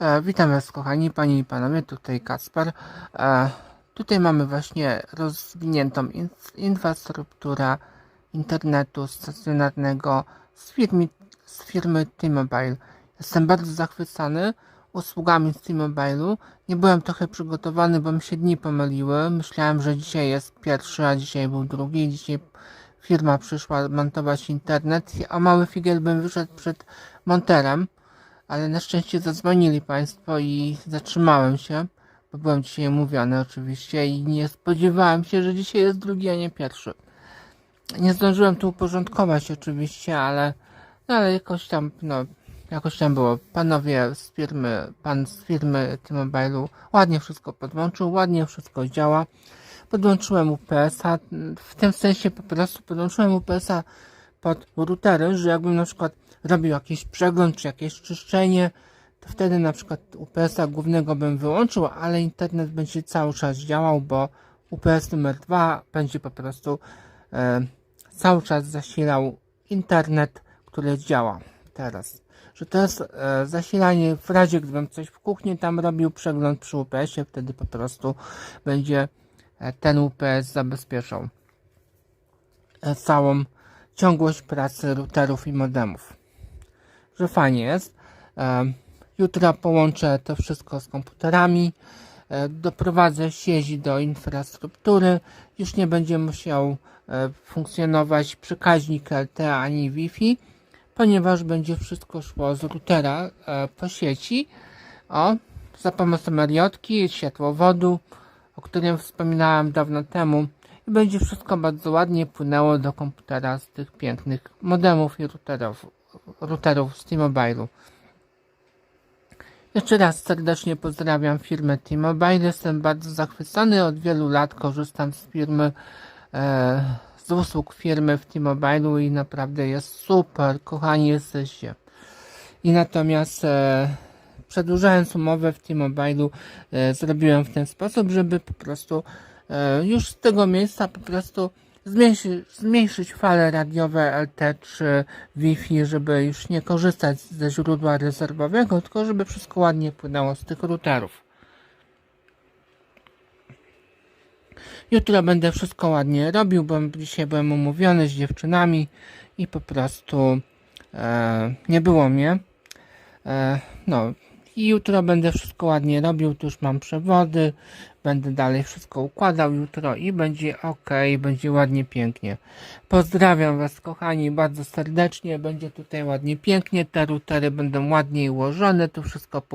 E, witam Was kochani, panie i panowie, tutaj Kasper. E, tutaj mamy właśnie rozwiniętą in, infrastrukturę internetu stacjonarnego z firmy, z firmy T-Mobile. Jestem bardzo zachwycony usługami z T-Mobile'u. Nie byłem trochę przygotowany, bo mi się dni pomyliły. Myślałem, że dzisiaj jest pierwszy, a dzisiaj był drugi. Dzisiaj firma przyszła montować internet, a mały figiel bym wyszedł przed monterem ale na szczęście zadzwonili Państwo i zatrzymałem się, bo byłem dzisiaj umówiony oczywiście i nie spodziewałem się, że dzisiaj jest drugi, a nie pierwszy. Nie zdążyłem tu uporządkować oczywiście, ale, no, ale jakoś tam, no, jakoś tam było. Panowie z firmy, pan z firmy T-Mobile'u ładnie wszystko podłączył, ładnie wszystko działa. Podłączyłem UPS-a, w tym sensie po prostu podłączyłem UPS-a pod routery, że jakbym na przykład robił jakiś przegląd czy jakieś czyszczenie, to wtedy na przykład UPS-a głównego bym wyłączył, ale internet będzie cały czas działał, bo UPS numer 2 będzie po prostu e, cały czas zasilał internet, który działa teraz. Że to jest e, zasilanie w razie gdybym coś w kuchni tam robił przegląd przy UPS-ie, wtedy po prostu będzie e, ten UPS zabezpieczał e, całą ciągłość pracy routerów i modemów. Że fajnie jest. Jutro połączę to wszystko z komputerami. E, doprowadzę sieć do infrastruktury. Już nie będzie musiał e, funkcjonować przekaźnik LTE ani Wi-Fi, ponieważ będzie wszystko szło z routera e, po sieci. O, za pomocą mariotki, światłowodu, o którym wspominałem dawno temu i będzie wszystko bardzo ładnie płynęło do komputera z tych pięknych modemów i routerów, routerów z T-Mobile'u. Jeszcze raz serdecznie pozdrawiam firmę T-Mobile. Jestem bardzo zachwycony. Od wielu lat korzystam z firmy, e, z usług firmy w T-Mobile'u i naprawdę jest super. Kochani jesteście. I natomiast e, przedłużając umowę w T-Mobile'u e, zrobiłem w ten sposób, żeby po prostu już z tego miejsca po prostu zmniejszyć, zmniejszyć fale radiowe LT czy Wi-Fi, żeby już nie korzystać ze źródła rezerwowego, tylko żeby wszystko ładnie płynęło z tych routerów. Jutro będę wszystko ładnie robił, bo dzisiaj byłem umówiony z dziewczynami i po prostu e, nie było mnie. E, no i jutro będę wszystko ładnie robił, tu już mam przewody, będę dalej wszystko układał jutro i będzie ok, będzie ładnie, pięknie. Pozdrawiam Was kochani bardzo serdecznie, będzie tutaj ładnie, pięknie, te routery będą ładniej ułożone, tu wszystko